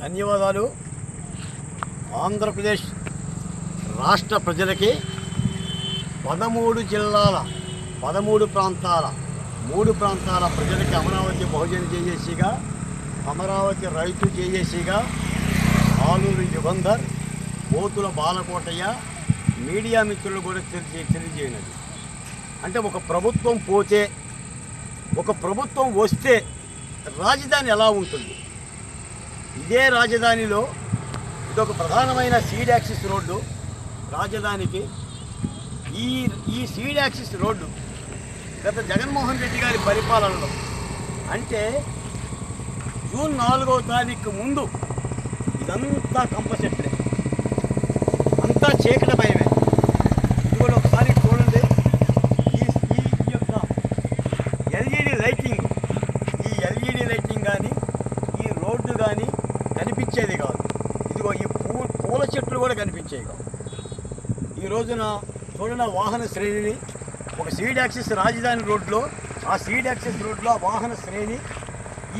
ధన్యవాదాలు. ఆంధ్రప్రదేశ్ రాష్ట్ర ప్రజలకి పదమూడు జిల్లాల పదమూడు ప్రాంతాల మూడు ప్రాంతాల ప్రజలకి అమరావతి బహుజన జేఏసీగా అమరావతి రైతు జేఏసీగా ఆలూరు యుగంధర్ పోతుల బాలకోటయ్య మీడియా మిత్రులు కూడా తెలియ తెలియజేయనది అంటే ఒక ప్రభుత్వం పోతే ఒక ప్రభుత్వం వస్తే రాజధాని ఎలా ఉంటుంది? ఇదే రాజధానిలో ఇదొక ప్రధానమైన సీడ్ యాక్సిస్ రోడ్డు రాజధానికి. ఈ ఈ సీడ్ యాక్సిస్ రోడ్డు గత జగన్మోహన్ రెడ్డి గారి పరిపాలనలో అంటే జూన్ నాలుగవ తారీఖు ముందు ఇదంతా కంపసెట్లే అంతా చీకటమైన ఇది కూడా ఒకసారి చూడండి ఈ ఈ ఈ యొక్క ఎల్ఈడి లైటింగ్ ఈ ఎల్ఈడి లైటింగ్ కానీ ఈ రోడ్డు కానీ కనిపించేది కాదు ఇదిగో ఈ పూ పూల చెట్లు కూడా కనిపించాయి. ఈ రోజున చూడన వాహన శ్రేణిని ఒక సీడ్ యాక్సిస్ రాజధాని రోడ్లో ఆ సీడ్ యాక్సిస్ రోడ్లో ఆ వాహన శ్రేణి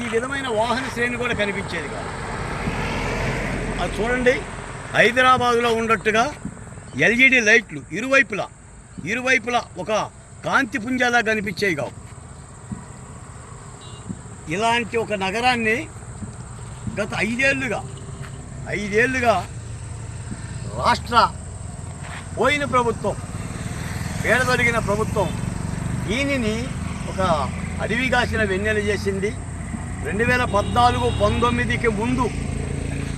ఈ విధమైన వాహన శ్రేణి కూడా కనిపించేది కాదు. అది చూడండి హైదరాబాదులో ఉన్నట్టుగా ఎల్ఈడి లైట్లు ఇరువైపులా ఇరువైపులా ఒక కాంతి పుంజాలా కనిపించేవి కావు. ఇలాంటి ఒక నగరాన్ని గత ఐదేళ్ళుగా ఐదేళ్ళుగా రాష్ట్ర పోయిన ప్రభుత్వం పేడదొరిగిన ప్రభుత్వం దీనిని ఒక అడవి కాసిన వెన్నెల చేసింది. రెండు వేల పద్నాలుగు పంతొమ్మిదికి ముందు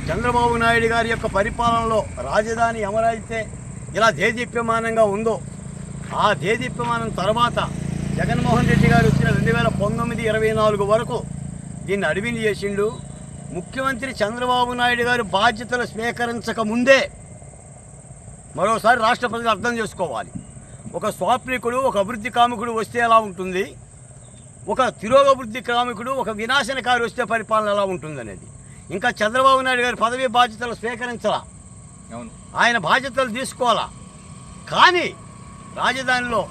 చంద్రబాబు నాయుడు గారి యొక్క పరిపాలనలో రాజధాని ఎవరైతే ఇలా దేదీప్యమానంగా ఉందో ఆ దేదీప్యమానం తర్వాత జగన్మోహన్ రెడ్డి గారు వచ్చిన రెండు వేల పంతొమ్మిది ఇరవై నాలుగు వరకు దీన్ని అడవిని చేసిండు. ముఖ్యమంత్రి చంద్రబాబు నాయుడు గారు బాధ్యతలు స్వీకరించక ముందే మరోసారి రాష్ట్ర ప్రజలు అర్థం చేసుకోవాలి. ఒక స్వాప్నికుడు ఒక అభివృద్ధి కాముకుడు వస్తే ఎలా ఉంటుంది? ఒక తిరోగభివృద్ధి కాముకుడు ఒక వినాశనకారి వస్తే పరిపాలన ఎలా ఉంటుంది అనేది ఇంకా చంద్రబాబు నాయుడు గారి పదవి బాధ్యతలు స్వీకరించాలా? ఆయన బాధ్యతలు తీసుకోవాలా? కానీ రాజధానిలో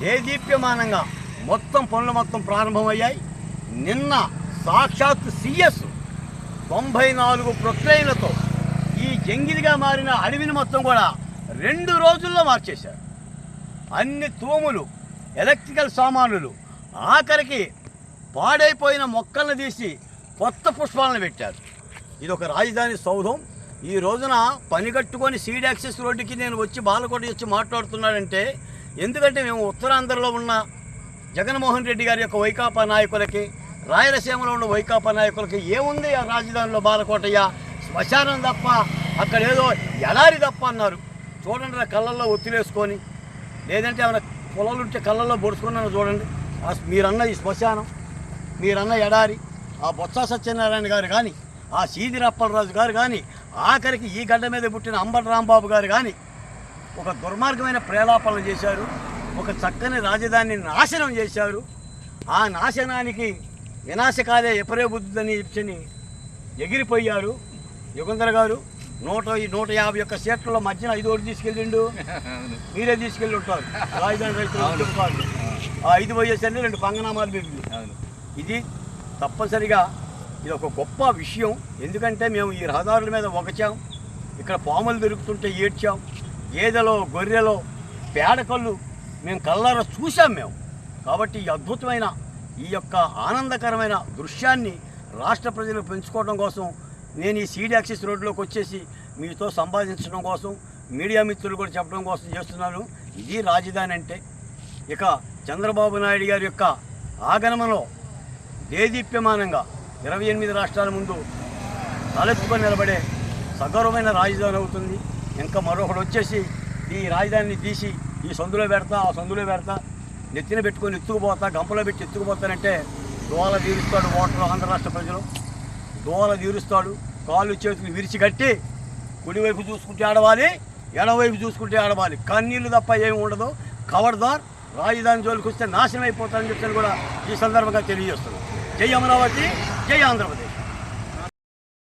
దేదీప్యమానంగా మొత్తం పనులు మొత్తం ప్రారంభమయ్యాయి. నిన్న సాక్షాత్ సిఎస్ తొంభై నాలుగు ప్రొక్లైన్లతో ఈ జంగిలిగా మారిన అడవిని మొత్తం కూడా రెండు రోజుల్లో మార్చేశారు. అన్ని తూములు ఎలక్ట్రికల్ సామానులు ఆఖరికి పాడైపోయిన మొక్కలను తీసి కొత్త పుష్పాలను పెట్టారు. ఇది ఒక రాజధాని సౌధం. ఈ రోజున పని కట్టుకొని సీడ్ యాక్సెస్ రోడ్డుకి నేను వచ్చి బాలకోట వచ్చి మాట్లాడుతున్నాడంటే ఎందుకంటే మేము ఉత్తరాంధ్రలో ఉన్న జగన్మోహన్ రెడ్డి గారి యొక్క వైకాపా నాయకులకి రాయలసీమలో ఉన్న వైకాపా నాయకులకి ఏముంది ఆ రాజధానిలో బాలకోటయ్య? శ్మశానం తప్ప అక్కడ ఏదో ఎడారి తప్ప అన్నారు. చూడండి నా కళ్ళల్లో ఒత్తిలేసుకొని. లేదంటే ఏమైనా పొలాలు ఉంటే కళ్ళల్లో పొడుచుకున్నాను చూడండి. మీరన్న ఈ శ్మశానం మీరన్న ఎడారి ఆ బొత్స సత్యనారాయణ గారు కానీ ఆ సీదిర రప్పలరాజు గారు కానీ ఆఖరికి ఈ గడ్డ మీద పుట్టిన అంబటి రాంబాబు గారు కానీ ఒక దుర్మార్గమైన ప్రేలాపనలు చేశారు. ఒక చక్కని రాజధానిని నాశనం చేశారు. ఆ నాశనానికి వినాశకాలే ఎపరే బుద్ధుదని చెప్పని ఎగిరిపోయారు. యుగంధర్ గారు నూట నూట యాభై ఒక్క సీట్లలో మధ్యన ఐదు ఓటు తీసుకెళ్ళిండు. మీరే తీసుకెళ్ళి ఉంటారు. రాజధాని రైతులు. ఆ ఐదు పోయేసరికి రెండు పంగనామాలు పెరిగింది ఇది తప్పనిసరిగా ఇది ఒక గొప్ప విషయం. ఎందుకంటే మేము ఈ రహదారుల మీద ఒకచాం ఇక్కడ పాములు దొరుకుతుంటే ఏడ్చాం. గేదెలో గొర్రెలో పేడకళ్ళు మేము కళ్ళారా చూసాం మేము. కాబట్టి ఈ అద్భుతమైన ఈ యొక్క ఆనందకరమైన దృశ్యాన్ని రాష్ట్ర ప్రజలు పెంచుకోవడం కోసం నేను ఈ సీడ్ యాక్సిస్ రోడ్లోకి వచ్చేసి మీతో సంపాదించడం కోసం మీడియా మిత్రులు కూడా చెప్పడం కోసం చేస్తున్నాను. ఇది రాజధాని అంటే ఇక చంద్రబాబు నాయుడు గారి యొక్క ఆగమనంలో దేదీప్యమానంగా ఇరవై ఎనిమిది రాష్ట్రాల ముందు తలెత్తుకొని నిలబడే సగౌరవమైన రాజధాని అవుతుంది. ఇంకా మరొకడు వచ్చేసి ఈ రాజధానిని తీసి ఈ సందులో పెడతా ఆ సందులో పెడతా నెత్తిన పెట్టుకొని ఎత్తుకుపోతా గంపలో పెట్టి ఎత్తుకుపోతానంటే దోల తీరుస్తాడు ఓటర్లు ఆంధ్ర రాష్ట్ర ప్రజలు. దోల తీరుస్తాడు కాళ్ళు చేతులు విరిచి కట్టి కుడివైపు చూసుకుంటే ఆడవాలి ఎడవైపు చూసుకుంటే ఆడవాలి. కన్నీళ్ళు తప్ప ఏమి ఉండదు. కవర్దార్ రాజధాని జోలికి వస్తే నాశనం అయిపోతారని చెప్పి కూడా ఈ సందర్భంగా తెలియజేస్తున్నాం. జై అమరావతి జై ఆంధ్రప్రదేశ్.